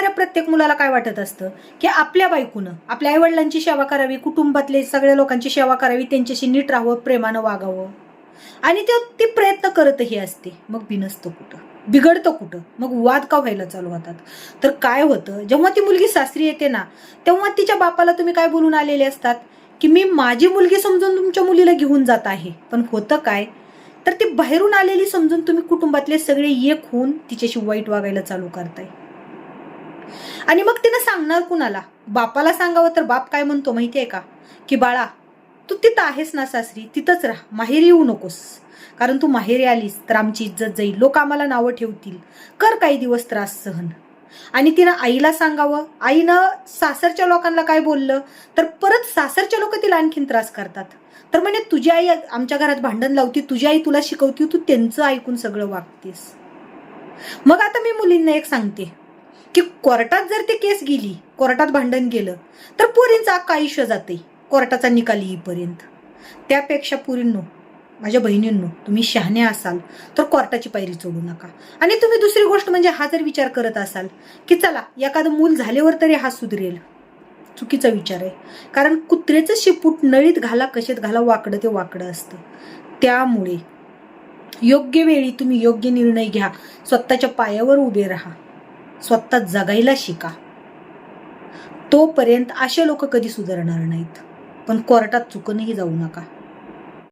करणाऱ्या प्रत्येक मुलाला काय वाटत असतं? की आपल्या बायकोनं आपल्या आईवडिलांची सेवा करावी कुटुंबातले सगळ्या लोकांची सेवा करावी त्यांच्याशी नीट राहावं प्रेमानं वागावं. आणि ते ती प्रयत्न करतही असते. मग बिनसतं कुठं? बिघडतं कुठं? मग वाद का व्हायला चालू होतात? तर काय होतं? जेव्हा ती मुलगी सासरी येते ना तेव्हा तिच्या बापाला तुम्ही काय बोलून आलेले असतात? की मी माझी मुलगी समजून तुमच्या मुलीला घेऊन जात आहे. पण होतं काय? तर ती बाहेरून आलेली समजून तुम्ही कुटुंबातले सगळे एक होऊन तिच्याशी वाईट वागायला चालू करताय. आणि मग तिनं सांगणार कुणाला? बापाला सांगावं तर बाप काय म्हणतो माहितीये का? की बाळा तू तिथं आहेस ना सासरी तिथंच राहा. माहेरी येऊ नकोस. कारण तू माहेरी आलीस तर आमची इज्जत जाईल. लोक आम्हाला नावं ठेवतील. कर काही दिवस त्रास सहन. आणि तिनं आईला सांगावं. आईनं सासरच्या लोकांना काय बोललं? तर परत सासरच्या लोक तिला आणखीन त्रास करतात. तर म्हणजे तुझी आई आमच्या घरात भांडण लावती. तुझी आई तुला शिकवती. तू त्यांचं ऐकून सगळं वागतेस. मग आता मी मुलींना एक सांगते. की कोर्टात जर ती केस गेली कोर्टात भांडण गेलं तर पोरींचं अख्खं आयुष्य जाते कोर्टाचा निकाल येईपर्यंत. त्यापेक्षा पुरींनो माझ्या बहिणींनो तुम्ही शहाणे असाल तर कोर्टाची पायरी चढू नका. आणि तुम्ही दुसरी गोष्ट म्हणजे हा जर विचार करत असाल की चला एखादं मूल झाल्यावर तरी हा सुधरेल. चुकीचा विचार आहे. कारण कुत्रेचं शिपूट नळीत घाला कशेत घाला वाकडं ते वाकडं असतं. त्यामुळे योग्य वेळी तुम्ही योग्य निर्णय घ्या. स्वतःच्या पायावर उभे राहा. स्वतः जगायला शिका. तोपर्यंत असे लोक कधी सुधारणार नाहीत. पण कोर्टात चुकूनही जाऊ नका.